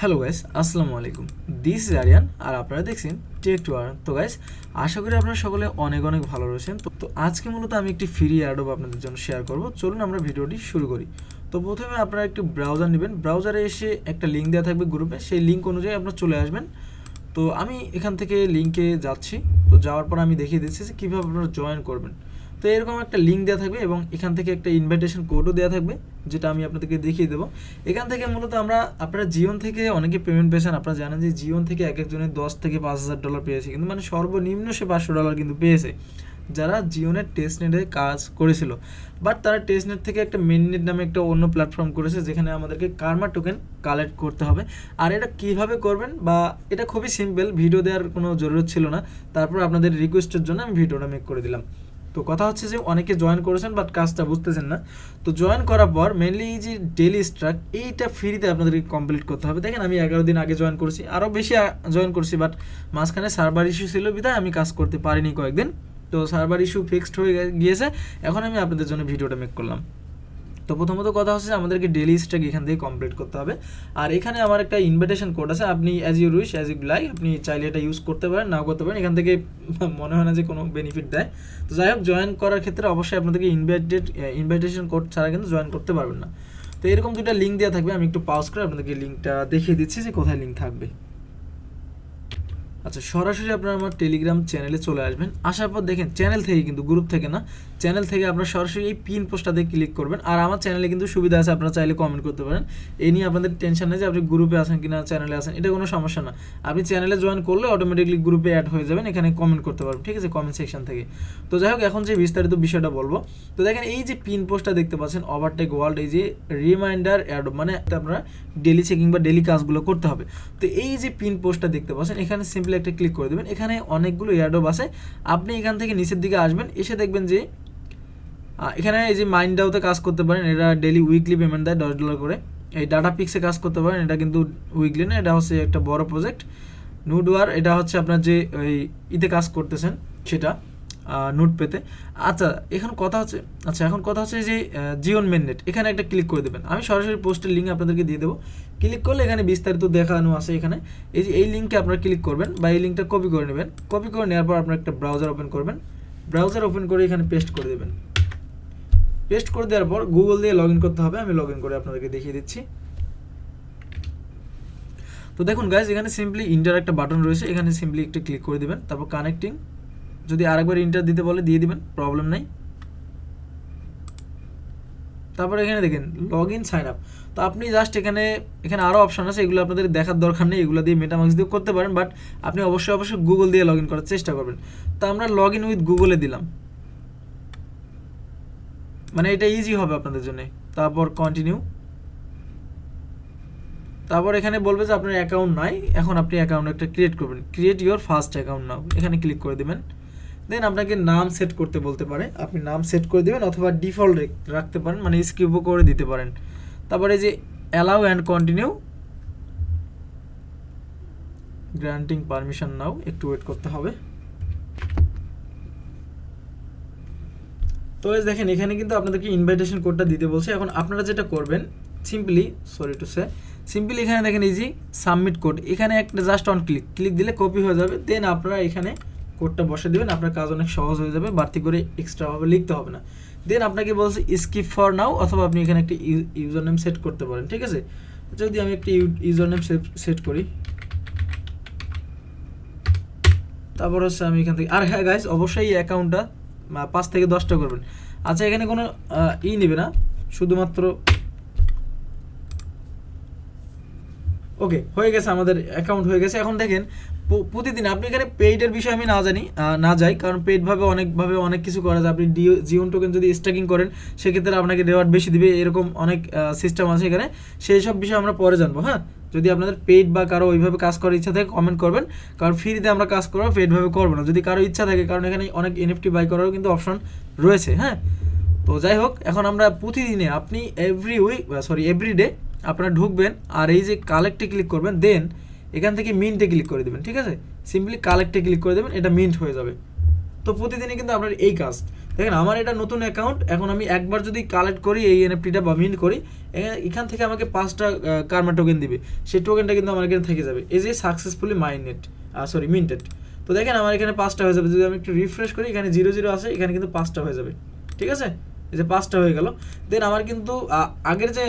Hello guys আসসালামু আলাইকুম। This is Aryan আর আপনারা দেখছেন টেক টু আর তো গাইস আশা করি আপনারা সকলে অনেক অনেক ভালো রয়েছেন। তো আজকে মূলত আমি একটি ফ্রি অ্যাডব আপনাদের জন্য শেয়ার করব। চলুন আমরা ভিডিওটি শুরু করি। তো প্রথমে আপনারা একটি ব্রাউজার নেবেন। ব্রাউজারে এসে একটা লিঙ্ক দেওয়া থাকবে গ্রুপে সেই লিঙ্ক অনুযায়ী আপনারা চলে আসবেন। তো আমি এখান থেকে লিঙ্কে যাচ্ছি। তো যাওয়ার পর আমি দেখিয়ে দিচ্ছি যে কীভাবে আপনারা জয়েন করবেন। তো এরকম একটা লিঙ্ক দেওয়া থাকবে এবং এখান থেকে একটা ইনভাইটেশন কোডও দেওয়া থাকবে, যেটা আমি আপনাদেরকে দেখিয়ে দেবো। এখান থেকে মূলত আমরা, আপনারা জিওন থেকে অনেকে পেমেন্ট পেয়েছেন, আপনারা জানেন যে জিওন থেকে এক একজনের দশ থেকে পাঁচ হাজার ডলার পেয়েছে, কিন্তু মানে সর্বনিম্ন সে পাঁচশো ডলার কিন্তু পেয়েছে, যারা জিওনের টেস্ট নেটে কাজ করেছিল। বাট তারা টেস্ট নেট থেকে একটা মেননেট নামে একটা অন্য প্ল্যাটফর্ম করেছে, যেখানে আমাদেরকে কার্মা টোকেন কালেক্ট করতে হবে। আর এটা কীভাবে করবেন বা এটা খুবই সিম্পল ভিডিও দেওয়ার কোনো জরুরত ছিল না। তারপর আপনাদের রিকোয়েস্টের জন্য আমি ভিডিওটা মেক করে দিলাম। তো কথা হচ্ছে যে অনেকে জয়েন করেছেন বাট কাজটা বুঝতেছেন না। তো জয়েন করার পর মেনলি এই যে ডেলি স্ট্রাক এইটা ফ্রিতে আপনাদেরকে কমপ্লিট করতে হবে। দেখেন আমি এগারো দিন আগে জয়েন করছি আরও বেশি জয়েন করছি বাট মাঝখানে সার্ভার ইস্যু ছিল বিধায় আমি কাজ করতে পারিনি কয়েকদিন। তো সার্ভার ইস্যু ফিক্সড হয়ে গিয়েছে, এখন আমি আপনাদের জন্য ভিডিওটা মেক করলাম। তো প্রথমত কথা হচ্ছে আমাদেরকে ডেলি স্ট্রাক এখান থেকে কমপ্লিট করতে হবে। আর এখানে আমার একটা ইনভিটেশন কোড আছে, আপনি as you wish as you like আপনি চাইলে এটা ইউজ করতে পারেন, নাও করতে পারেন, এখান থেকে মনে হয় না যে কোনো বেনিফিট দেয়। তো যাই হোক জয়েন করার ক্ষেত্রে অবশ্যই আপনাদেরকে ইনভাইটেড ইনভাইটেশন কোড ছাড়া কিন্তু জয়েন করতে পারবেন না। তো এরকম দুটা লিঙ্ক দেওয়া থাকবে, আমি একটু পাউজ করে আপনাদেরকে লিঙ্কটা দেখিয়ে দিচ্ছি যে কোথায় লিঙ্ক থাকবে। আচ্ছা সরাসরি আপনারা আমার টেলিগ্রাম চ্যানেলে চলে আসবেন। আসার পর দেখেন চ্যানেল থেকে কিন্তু গ্রুপ থেকে না চ্যানেল থেকে আপনারা সরাসরি এই পিন পোস্টটাতে ক্লিক করবেন। আর আমার চ্যানেলে কিন্তু সুবিধা আছে, আপনারা চাইলে কমেন্ট করতে পারেন। এই নিয়ে আপনাদের টেনশন নেই যে আপনি গ্রুপে আছেন কিনা চ্যানেলে আছেন, এটা কোনো সমস্যা না। আপনি চ্যানেলে জয়েন করলে অটোমেটিকলি গ্রুপে অ্যাড হয়ে যাবেন, এখানে কমেন্ট করতে পারবেন, ঠিক আছে? কমেন্ট সেকশন থেকে। তো যাই হোক, এখন যে বিস্তারিত বিষয়টা বলব, তো দেখেন, এই যে পিন পোস্টটা দেখতে পাচ্ছেন ওভারটেক ওয়ার্ল্ড এই যে রিমাইন্ডার অ্যাড মানে আপনারা ডেলি চেকিং বা ডেলি কাজগুলো করতে হবে। তো এই যে পিন পোস্টটা দেখতে পাচ্ছেন, এখানে সিম্পলি একটা ক্লিক করে দেবেন। এখানে অনেকগুলো এয়ারড্রপ আছে। আপনি এখান থেকে নিচের দিকে আসবেন, এসে দেখবেন যে এখানে এই যে মাইন্ডাউতে কাজ করতে পারেন, এটা ডেলি উইকলি পেমেন্ট দেয় দশ ডলার করে। এই ডাটা পিক্সে কাজ করতে পারেন, এটা কিন্তু উইকলি না, এটা হচ্ছে একটা বড় প্রজেক্ট নুডওয়ার এটা হচ্ছে আপনার যে, ওই ইতে কাজ করতেছেন, সেটা। নোট পেতে। আচ্ছা এখন কথা হচ্ছে আচ্ছা এখন কথা হচ্ছে যে জিওন মেননেট এখানে একটা ক্লিক করে দেবেন। আমি সরাসরি পোস্টের লিঙ্ক আপনাদেরকে দিয়ে দেবো। ক্লিক করলে এখানে বিস্তারিত দেখানো আছে এখানে। এই যে, এই লিঙ্কে আপনারা ক্লিক করবেন বা এই লিঙ্কটা কপি করে নেবেন। কপি করে নেওয়ার পর আপনার একটা ব্রাউজার ওপেন করবেন। ব্রাউজার ওপেন করে এখানে পেস্ট করে দেবেন। পেস্ট করে দেওয়ার পর গুগল দিয়ে লগ করতে হবে। আমি লগ করে আপনাদেরকে দেখিয়ে দিচ্ছি। তো দেখুন গাইজ এখানে সিম্পলি ইন্টার একটা বাটন রয়েছে। এখানে সিম্পলি একটা ক্লিক করে দিবেন। তারপর কানেক্টিং যদি আরেকবার ইন্টার দিতে বলে, দিয়ে দিবেন প্রবলেম নাই। তারপর এখানে দেখেন লগ ইন সাইন আপ তো আপনি জাস্ট এখানে এখানে আরও অপশন আছে, এগুলো আপনাদের দেখার দরকার নেই, এগুলো দিয়ে মেটামাক্স দিয়ে করতে পারেন বাট আপনি অবশ্যই অবশ্যই গুগল দিয়ে লগ ইন করার চেষ্টা করবেন। তো আমরা লগ ইন উইথ গুগলে দিলাম। মানে এটা ইজি হবে আপনাদের জন্য। তারপর কন্টিনিউ তারপর এখানে বলবে যে আপনার অ্যাকাউন্ট নাই, এখন আপনি অ্যাকাউন্ট একটা ক্রিয়েট করবেন। Create your first account now এখানে ক্লিক করে দেবেন। দেন আপনাকে নাম সেট করতে বলতে পারে। আপনি নাম সেট করে দেবেন অথবা ডিফল্ট রাখতে পারেন মানে স্কিপও করে দিতে পারেন। তারপরে যে allow and continue granting permission now একটু ওয়েট করতে হবে। তো guys, দেখেন, এখানে কিন্তু আপনাদেরকে ইনভাইটেশন কোডটা দিতে বলছে। এখন আপনারা যেটা করবেন simply sorry to say simply এখানে দেখেন যে সাবমিট কোড এখানে একটা জাস্ট অন ক্লিক ক্লিক দিলে কপি হয়ে যাবে। দেন আপনারা এখানে কোডটা বসে দেবেন, আপনার কাজ অনেক সহজ হয়ে যাবে, বাড়তি করে এক্সট্রাভাবে লিখতে হবে না। দেন আপনাকে বলছে স্কিপ ফর নাও অথবা আপনি এখানে একটা ইউজার নেম সেট করতে পারেন, ঠিক আছে? যদি আমি একটা ইউজার নেম সেট করি, তারপর হচ্ছে আমি এখান থেকে, আর হ্যাঁ গাইস অবশ্যই এই অ্যাকাউন্টটা পাঁচ থেকে দশটা করবেন। আচ্ছা এখানে কোনো ই নেবে না, শুধুমাত্র ওকে হয়ে গেছে আমাদের অ্যাকাউন্ট হয়ে গেছে। এখন দেখেন প্রতিদিন, আপনি এখানে পেইডের বিষয়ে আমি না জানি না যাই, কারণ পেইডভাবে অনেকভাবে অনেক কিছু করা যায়। আপনি ডিও জিওন টোকেন যদি স্ট্যাকিং করেন, সেক্ষেত্রে আপনাকে রেওয়ার্ড বেশি দিবে, এরকম অনেক সিস্টেম আছে এখানে। সেই সব বিষয়ে আমরা পরে জানব হ্যাঁ? যদি আপনাদের পেইড বা কারও ওইভাবে কাজ করার ইচ্ছা থাকে কমেন্ট করবেন। কারণ ফ্রিতে আমরা কাজ করব পেইডভাবে করব না। যদি কারও ইচ্ছা থাকে, কারণ এখানে অনেক এনএফটি বাই করারও কিন্তু অপশন রয়েছে হ্যাঁ? তো যাই হোক, এখন আমরা প্রতিদিনে আপনি every week sorry every day আপনারা ঢুকবেন আর এই যে কালেক্টে ক্লিক করবেন দেন এখান থেকে মিন্টে ক্লিক করে দেবেন, ঠিক আছে? সিম্পলি কালেক্টে ক্লিক করে দেবেন, এটা মিন্ট হয়ে যাবে। তো প্রতিদিনই কিন্তু আপনার এই কাজ। দেখেন, আমার এটা নতুন অ্যাকাউন্ট এখন আমি একবার যদি কালেক্ট করি এই এনএফটিটা বা মিন্ট করি এখান থেকে আমাকে পাঁচটা কার্মা টোকেন দিবে। সেই টোকেনটা কিন্তু আমার এখানে থেকে যাবে। এই যে সাকসেসফুলি মাইনেট সরি মিন্টেড তো দেখেন, আমার এখানে পাঁচটা হয়ে যাবে। যদি আমি একটু রিফ্রেশ করি, এখানে জিরো জিরো আছে, এখানে কিন্তু পাঁচটা হয়ে যাবে। ঠিক আছে? যে পাঁচটা হয়ে গেল। দেন আমার কিন্তু আগের যে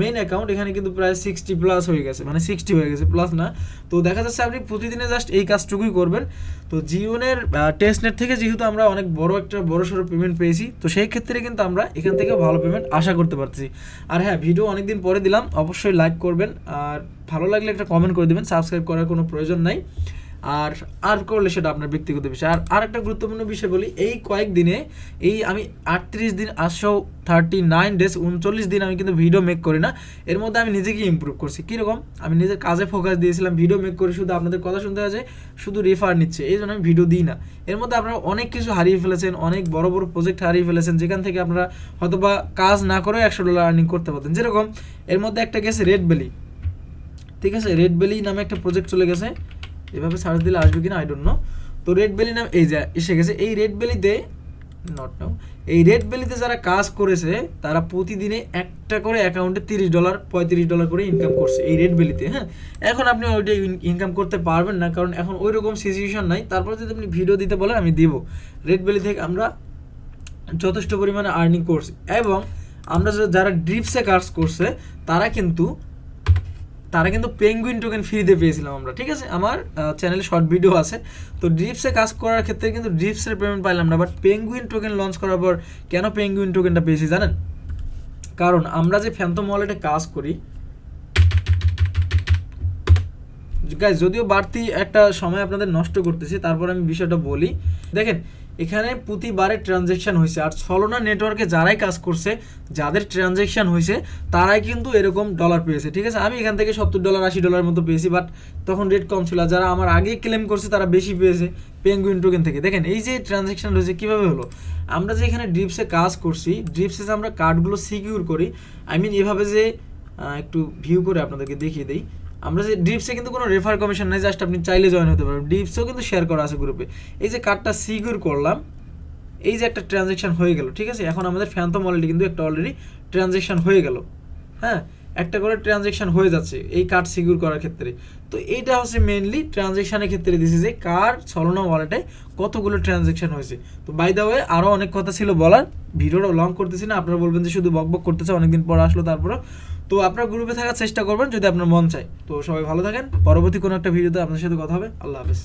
মেইন অ্যাকাউন্ট এখানে কিন্তু প্রায় সিক্সটি প্লাস হয়ে গেছে। মানে সিক্সটি হয়ে গেছে প্লাস না। তো দেখা যাচ্ছে আপনি প্রতিদিনে জাস্ট এই কাজটুকুই করবেন। তো জিওনের টেস্ট নেট থেকে যেহেতু আমরা অনেক বড় একটা, বড় সড়ো পেমেন্ট পেয়েছি, তো সেই ক্ষেত্রে কিন্তু আমরা এখান থেকে ভালো পেমেন্ট আশা করতে পারছি আর হ্যাঁ ভিডিও অনেকদিন পরে দিলাম। অবশ্যই লাইক করবেন। আর ভালো লাগলে একটা কমেন্ট করে দেবেন। সাবস্ক্রাইব করার কোনো প্রয়োজন নাই। আর আর করলে সেটা আপনার ব্যক্তিগত বিষয়। আর আরেকটা গুরুত্বপূর্ণ বিষয় বলি, এই কয়েকদিনে এই আমি আটত্রিশ দিন আটশো থার্টি নাইন ডেজ উনচল্লিশ দিন আমি কিন্তু ভিডিও মেক করি না। এর মধ্যে আমি নিজেকে ইমপ্রুভ করছি। কীরকম? আমি নিজের কাজে ফোকাস দিয়েছিলাম ভিডিও মেক করে শুধু আপনাদের কথা শুনতে হয়েছে, শুধু রেফার নিচ্ছে, এই জন্য আমি ভিডিও দিই না। এর মধ্যে আপনারা অনেক কিছু হারিয়ে ফেলেছেন, অনেক বড় বড় প্রজেক্ট হারিয়ে ফেলেছেন, যেখান থেকে আপনারা হয়তোবা কাজ না করেও একশো ডলার আর্নিং করতে পারতেন। যেরকম, এর মধ্যে একটা গেছে রেড বেলি ঠিক আছে? রেড বেলি নামে একটা প্রজেক্ট চলে গেছে। এভাবে সার্চ দিলে আসবে কিনা আই ডোন্ট নো তো রেড বেলি নাম এই যে এসে গেছে, এই রেড বেলিতে নট নাও এই রেড বেলিতে যারা কাজ করেছে, তারা প্রতিদিনে একটা করে অ্যাকাউন্টে তিরিশ ডলার পঁয়ত্রিশ ডলার করে ইনকাম করছে এই রেড বেলিতে হ্যাঁ? এখন আপনি ওইটা ইনকাম করতে পারবেন না, কারণ এখন ওই রকম সিচুয়েশন নাই। তারপরে যদি আপনি ভিডিও দিতে বলেন, আমি দিব। রেড বেলি থেকে আমরা যথেষ্ট পরিমাণে আর্নিং করছি। এবং আমরা যারা ড্রিপসে কাজ করছে, তারা কিন্তু তারা কিন্তু পেঙ্গুইন টোকেন ফ্রিতে পেয়েছিলাম আমরা, ঠিক আছে? আমার চ্যানেলে শর্ট ভিডিও আছে। তো ড্রিপসে কাজ করার ক্ষেত্রে কিন্তু ড্রিপসের পেমেন্ট পাইলাম না বাট পেঙ্গুইন টোকেন লঞ্চ করার পর কেন পেঙ্গুইন টোকেনটা পেয়েছি জানেন? কারণ আমরা যে ফ্যান্টম ওয়ালেটে কাজ করি গাইজ যদিও বাড়তি একটা সময় আপনাদের নষ্ট করতেছি, তারপর আমি বিষয়টা বলি। দেখেন এখানে প্রতিবারে ট্রানজেকশন হয়েছে। আর ছলনা নেটওয়ার্কে যারাই কাজ করছে, যাদের ট্রানজেকশন হয়েছে, তারাই কিন্তু এরকম ডলার পেয়েছে, ঠিক আছে? আমি এখান থেকে সত্তর ডলার আশি ডলার মতো পেয়েছি বাট তখন রেট কম ছিল। যারা আমার আগে ক্লেম করছে, তারা বেশি পেয়েছে পেঙ্গুইন টোকেন থেকে। দেখেন, এই যে ট্রানজেকশন রয়েছে, কীভাবে হলো? আমরা যে এখানে ড্রিপসে কাজ করছি ড্রিপসে যে আমরা কার্ডগুলো সিকিউর করি। আই মিন এভাবে যে একটু ভিউ করে আপনাদেরকে দেখিয়ে দিই। আমরা যে ডিপসে কিন্তু কোনো রেফার কমিশন নেই জাস্ট আপনি চাইলে জয়েন হতে পারবেন। ডিপসেও কিন্তু শেয়ার করা আছে গ্রুপে এই যে কার্ডটা সিকিউর করলাম, এই যে একটা ট্রানজেকশন হয়ে গেল, ঠিক আছে? এখন আমাদের ফ্যান্টম অলরেডি কিন্তু একটা অলরেডি ট্রানজেকশন হয়ে গেল। হ্যাঁ? একটা করে ট্রানজেকশন হয়ে যাচ্ছে এই কার্ড সিকিউর করার ক্ষেত্রে। তো এইটা হচ্ছে মেনলি ট্রানজেকশনের ক্ষেত্রে দিছে যে কার ছলনা ওয়ালেটে কতগুলো ট্রানজেকশন হয়েছে। তো বাই দা ওয়ে আরও অনেক কথা ছিল বলার। ভিডিওটা লং করতেছি না, আপনারা বলবেন যে শুধু বক বক করতেছে, অনেকদিন পর আসলো তারপরে তো আপনার গ্রুপে থাকার চেষ্টা করবেন যদি আপনার মন চায়। তো সবাই ভালো থাকেন। পরবর্তী কোনো একটা ভিডিওতে আপনার সাথে কথা হবে। আল্লাহ হাফেজ।